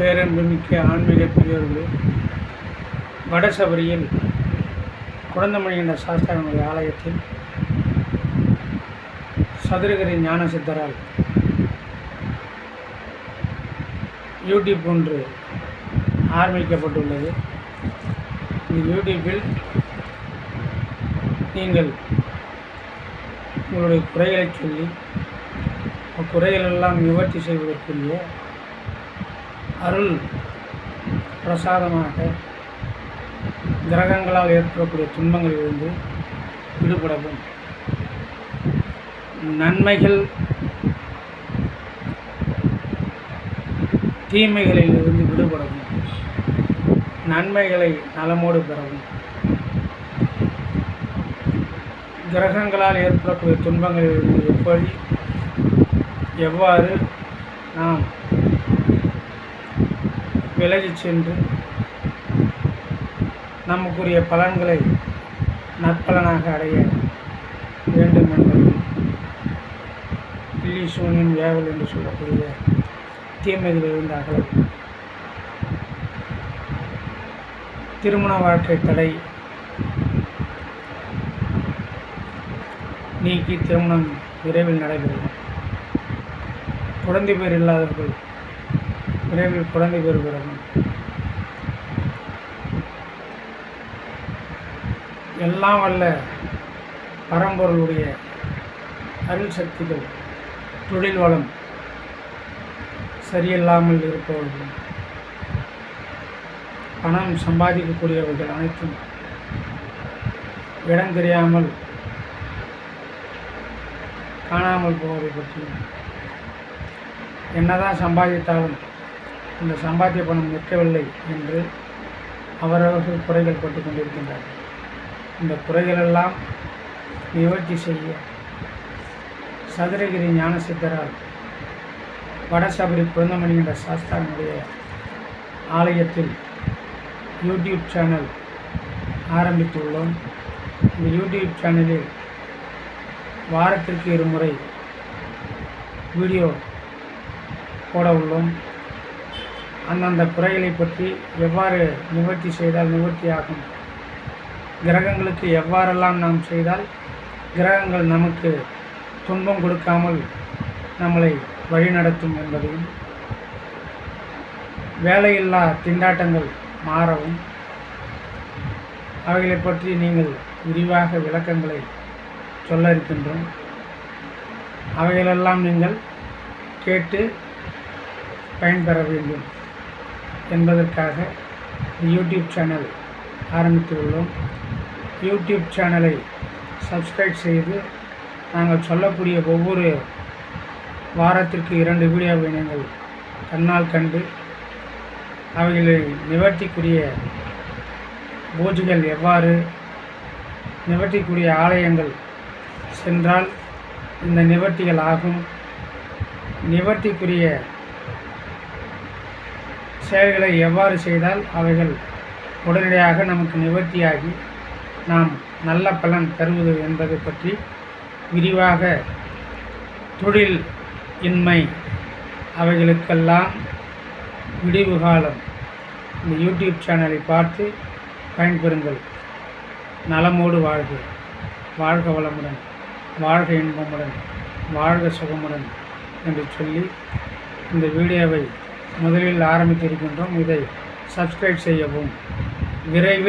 பேரன்புமிக்க ஆன்மீக பெரியவர்களே வடசபரியில் குழந்தமணி என்ற சாஸ்திரங்களுடைய ஆலயத்தில் சதுரகிரி ஞான சித்தரால் யூடியூப் ஒன்று ஆரம்பிக்கப்பட்டுள்ளது. இந்த யூடியூப்பில் நீங்கள் உங்களுடைய குறைகளை சொல்லி குறைகளெல்லாம் நிவர்த்தி செய்வதற்குரிய அருள் பிரசாதமாக கிரகங்களால் ஏற்படக்கூடிய துன்பங்களிலிருந்து விடுபடவும். நன்மைகள் தீமைகளிலிருந்து விடுபடவும். நன்மைகளை நலமோடு பெறவும். கிரகங்களால் ஏற்படக்கூடிய துன்பங்களிலிருந்து எப்படி எவ்வாறு நாம் விலகிச் சென்று நமக்குரிய பலன்களை நற்பலனாக அடைய வேண்டும் என்பது பில்லி சூனியம் ஏவல் என்று சொல்லக்கூடிய தீமைகளிலிருந்து அகல திருமண வாழ்க்கை தடை நீக்கி திருமணம் விரைவில் நடைபெறும். குழந்தை பேர் இல்லாதவர்கள் விரைவில் குழந்தை பெறுகிறது. எல்லாம் வல்ல பரம்பொருளுடைய அருள் சக்திகள் தொழில் வளம் சரியில்லாமல் இருப்பவர்கள் பணம் சம்பாதிக்கக்கூடியவர்கள் அனைத்தும் இடம் தெரியாமல் காணாமல் போவதை பற்றியும் என்னதான் சம்பாதித்தாலும் இந்த சம்பாத்திய பணம் நிற்கவில்லை என்று அவரவர்கள் குறைகள் பட்டு கொண்டிருக்கின்றார்கள். இந்த குறைகளெல்லாம் நிவர்த்தி செய்ய சதுரகிரி ஞான சித்தரால் வடசபரி குழந்தமணி என்ற சாஸ்தானுடைய ஆலயத்தில் யூடியூப் சேனல் ஆரம்பித்துள்ளோம். இந்த யூடியூப் சேனலில் வாரத்திற்கு இருமுறை வீடியோ போட உள்ளோம் அந்தந்த குறைகளை பற்றி எவ்வாறு நிவர்த்தி செய்தால் நிவர்த்தி ஆகும்? கிரகங்களுக்கு எவ்வாறெல்லாம் நாம் செய்தால் கிரகங்கள் நமக்கு துன்பம் கொடுக்காமல் நம்மளை வழிநடத்தும் என்பதையும் வேலையில்லா திண்டாட்டங்கள் மாறவும் அவைகளை பற்றி நீங்கள் விரிவாக விளக்கங்களை சொல்ல இருக்கின்றோம். அவைகளெல்லாம் நீங்கள் கேட்டு பயன்பெற வேண்டும். என்பதற்காக யூடியூப் சேனல் ஆரம்பித்துள்ளோம். யூடியூப் சேனலை சப்ஸ்கிரைப் செய்து நாங்கள் சொல்லக்கூடிய ஒவ்வொரு வாரத்திற்கு இரண்டு வீடியோவை நீங்கள் கண்ணால் கண்டு அவைகளை நிவர்த்திக்குரிய பூஜைகள் எவ்வாறு நிவர்த்திக்குரிய ஆலயங்கள் சென்றால் இந்த நிவர்த்திகள் ஆகும் நிவர்த்திக்குரிய செயல்களை எவ்வாறு செய்தால் அவைகள் உடனடியாக நமக்கு நிவர்த்தியாகி நாம் நல்ல பலன் தருவது என்பதை பற்றி விரிவாக தொழில் இன்மை அவைகளுக்கெல்லாம் விடிவு காலம். இந்த யூடியூப் சேனலை பார்த்து பயன்பெறுங்கள். நலமோடு வாழ்க. வாழ்க வளமுடன். வாழ்க இன்பமுடன். வாழ்க சுகமுடன் என்று சொல்லி இந்த வீடியோவை முதலில் ஆரம்பித்திருக்கின்றோம். இதை சப்ஸ்கிரைப் செய்யவும். விரைவில்